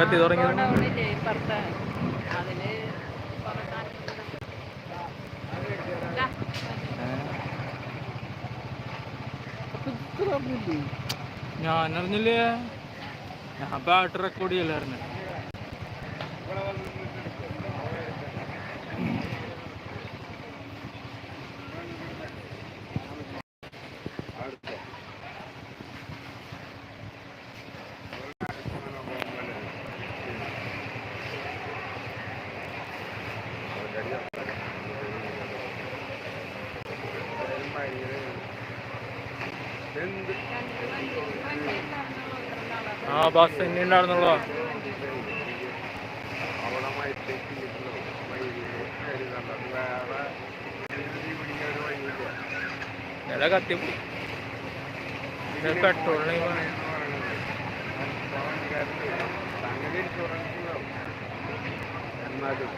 കത്തി തുടങ്ങിയത്? ഞാൻ അറിഞ്ഞില്ലേ ഞാൻ പാട്ട് റെക്കോർഡ് ചെയ്യലായിരുന്നു. ആ ബസ് തന്നെ ഉണ്ടായിരുന്നുള്ളോ? ഇല കത്തി പെട്രോളിന് എന്നാലും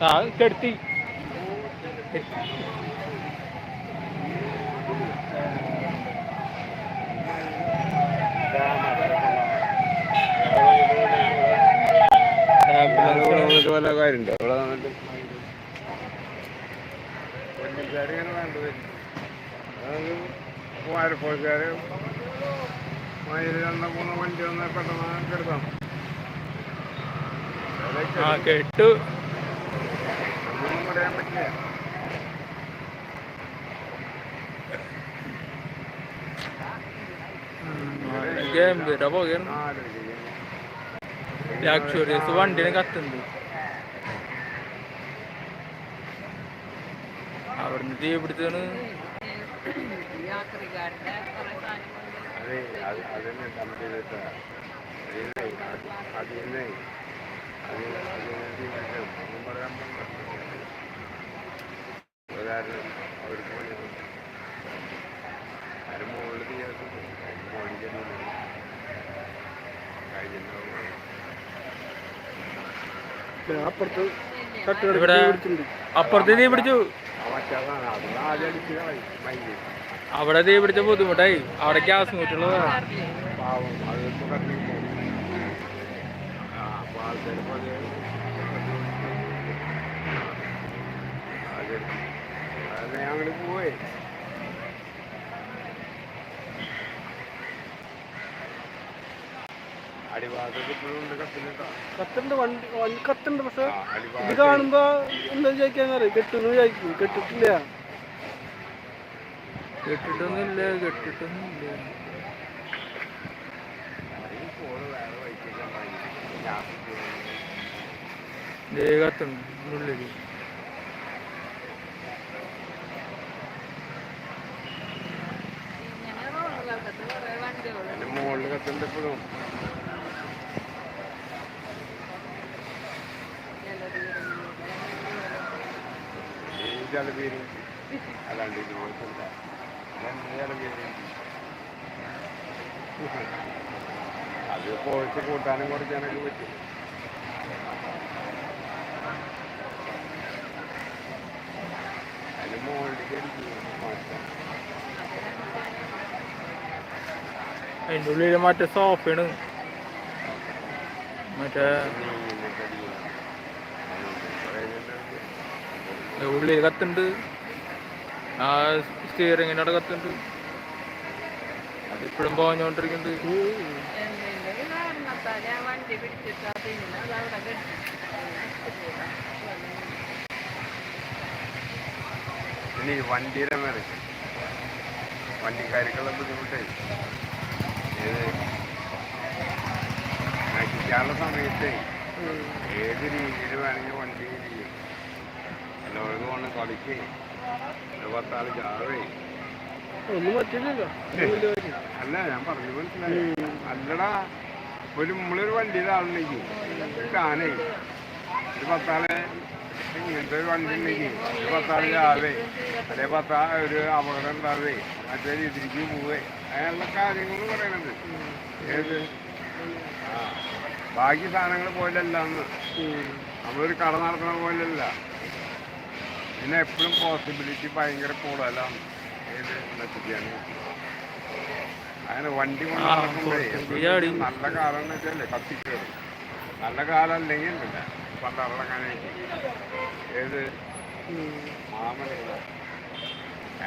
ആ കെടുത്തി വല്ല കാര്യമുണ്ടോ ഇവിടെ വന്നിട്ട് വണ്ടിക്കാർ ഇങ്ങനെ വേണ്ടത് അതായത് മയിൽ വണ്ടി വന്ന പെട്ടെന്ന് കെടുത്താം ആ കെട്ടു. ഒന്നും പറയാൻ പറ്റില്ല ഗംഭീര പോകയാണ് നാല് ലക്ഷറീസ് വണ്ടിനെ കത്തുന്നുണ്ട് അവിടുന്ന് തീ പിടിച്ചാണ് യാത്രികാരുടെ കുറെ സാധനങ്ങൾ അതെ അത് കാരണം അവർക്ക് പണി അതിന് മുകളിൽ അപ്പുറത്ത് ഇവിടെ അപ്പുറത്ത് തീ പിടിച്ചു. അവിടെ തീ പിടിച്ച ബുദ്ധിമുട്ടായി. അവിടെ ഗ്യാസ് നൂറ്റുള്ളതാ പാവം അത് തുടങ്ങി ആ അപ്പോൾ ആൾക്കാർ പോലെ അതെ അതെ ഞങ്ങൾ പോയി. അടിഭാഗത്ത് ഇപ്പോഴും ഉണ്ട് കത്തിലിട്ടോ കത്തുണ്ട് വണ്ടി കത്തുണ്ട് പക്ഷെ ഇത് കാണുമ്പോ എന്താ അറിയാം? കെട്ടുന്നു ചോദിക്കും കെട്ടിട്ടില്ല. കെട്ടിട്ടൊന്നുമില്ല കെട്ടിട്ടൊന്നുമില്ല. കത്തുണ്ട് ഉള്ളിൽ ഇങ്ങനെ റോഡുകൾക്കത്ത് കുറെ വണ്ടികളുണ്ട് അതിന്റെ കത്തുണ്ട് ഇപ്പോഴും ജലപീരി അല്ലാണ്ട് ഇത് പോയിട്ടില്ല രണ്ട് ജലപീരി അത് പോയിട്ട് കൂട്ടാനും കുറയ്ക്കാനൊക്കെ പറ്റും അതിന് മുകളിലേക്ക് മാറ്റാം അതിന്റെ ഉള്ളിൽ മറ്റേ സോഫയാണ് മറ്റേ ഉള്ളിൽ കത്തുണ്ട്. ആ സ്റ്റിയറിങ്ങിനോട് കത്തുണ്ട്. അതിപ്പോഴും പോഞ്ഞോണ്ടിരിക്കുന്നുണ്ട്. ബുദ്ധിമുട്ടായി ഈ വണ്ടിയുടെ മേലെ വണ്ടിക്കാർക്കുള്ള ബുദ്ധിമുട്ടേ. നശിക്കാനുള്ള സമയത്ത് ഏത് രീതിയിൽ വേണമെങ്കിൽ വണ്ടി ചെയ്യും എല്ലാവർക്കും കൊണ്ട് കളിക്ക്. ഒരു പത്താൾ ചാവേ. ഒന്നും പറ്റില്ലല്ലോ. അല്ല ഞാൻ പറഞ്ഞു മനസ്സിലായി. അല്ലടാ ഒരു നമ്മളൊരു ഒരു കാനേ ഒരു പത്താളെ ഇങ്ങനത്തെ ഒരു വണ്ടി ഉണ്ടെങ്കിൽ ഒരു പത്താൾ ചാവേ അല്ലെ പത്താ ഒരു അപകടം ഉണ്ടാവേ മറ്റേ രീതിക്ക് പോവേ അങ്ങനെയുള്ള കാര്യങ്ങൾ പറയണത് ഏത് ആ ബാക്കി സാധനങ്ങൾ പോലല്ല അന്ന്. നമ്മളൊരു കട നടത്തുന്ന പോലല്ല പിന്നെ എപ്പോഴും പോസിബിലിറ്റി ഭയങ്കര കൂടുതലാണ് ഏത് നശിക്കാണ് അങ്ങനെ വണ്ടി കൊണ്ട് നടക്കുമ്പോഴേ നല്ല കാലം എന്ന് വെച്ചാലേ കത്തിക്കേറും നല്ല കാലം അല്ലെങ്കിൽ പണ്ടിറങ്ങാനായിട്ട് ഏത്. മാമനില്ല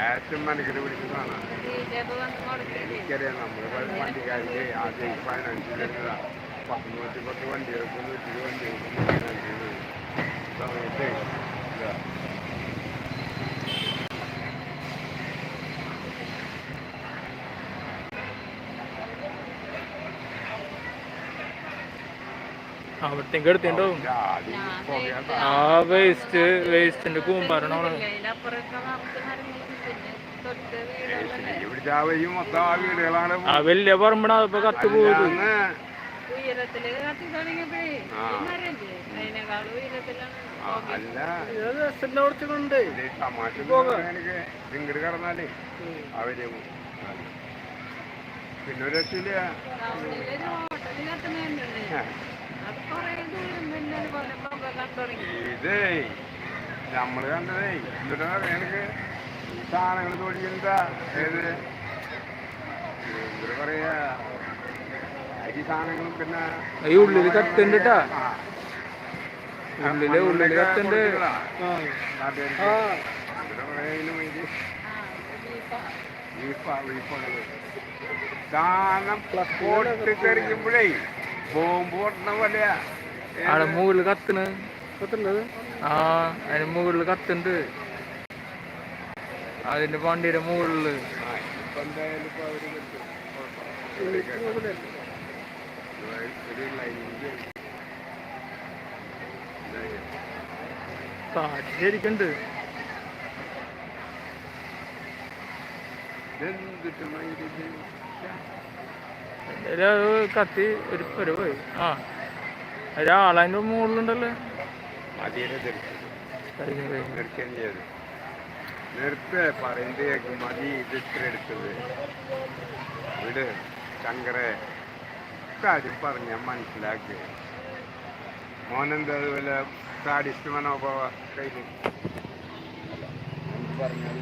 ഏറ്റവും മനക്കിൽ പിടിക്കുന്നതാണ് ബിജെപി എനിക്കറിയാം നമ്മൾ വണ്ടിക്കാർക്ക് ആദ്യം ഫൈനാൻസ് തരുന്നതാ പത്ത് പത്ത് വണ്ടികൾക്ക് നൂറ്റി വണ്ടികൾക്ക് ഫൈനാൻസ് ചെയ്യുന്നത് സമയത്ത് അവിടത്തേക്ക് പുകയാ ആ വേസ്റ്റ് വേസ്റ്റിന്റെ കൂമ്പാരണമാണ് ആ. വലിയ പറമ്പണ. ഇപ്പൊ കത്ത് പോയത്. ഇങ്ങോട്ട് കടന്നാലേ അവർ പിന്നെ ഒരു രക്ഷയില്ല. ഇത് നമ്മൾ കണ്ടതേ എന്നിട്ട് എനിക്ക് ഈ സാധനങ്ങൾ തൊഴിലെന്താ ഏത്? എന്താ പറയാ അരി സാധനങ്ങളും പിന്നെ ഈ ഉള്ളിൽ കത്തുണ്ട് ട്ടാ. ആ. ഉള്ളിൽ ഉള്ളിൽ കത്തുണ്ട് സാധനം പൊട്ടിത്തെറിക്കുമ്പോഴേ ബോംബ് പൊട്ടണ പോലെയാ അവിടെ മുകളിൽ കത്തിന് പറ്റുന്നത് ആ അതിന് മുകളിൽ കത്തുണ്ട്. അതിന്റെ വണ്ടിയുടെ ലൈനിങ് കാറ്റ് ശരിക്കുണ്ട്. ഇതെന്തിട്ടും ഇത് എന്തായാലും അത് കത്തി ഒരു ഒരു പോയി. ആ. ഒരാളതിന്റെ മുകളിലുണ്ടല്ലോ. നിർത്തേ പറയുന്നത് കേൾക്കും മതി ഇത് ഇത്ര എടുത്തത്. വിട് ശങ്കറെ കാര്യം പറഞ്ഞ മനസ്സിലാക്കി മോനെന്താ അതുപോലെ സാഡിസ്റ്റ് മനോഭാവ കയ്യിൽ പറഞ്ഞാൽ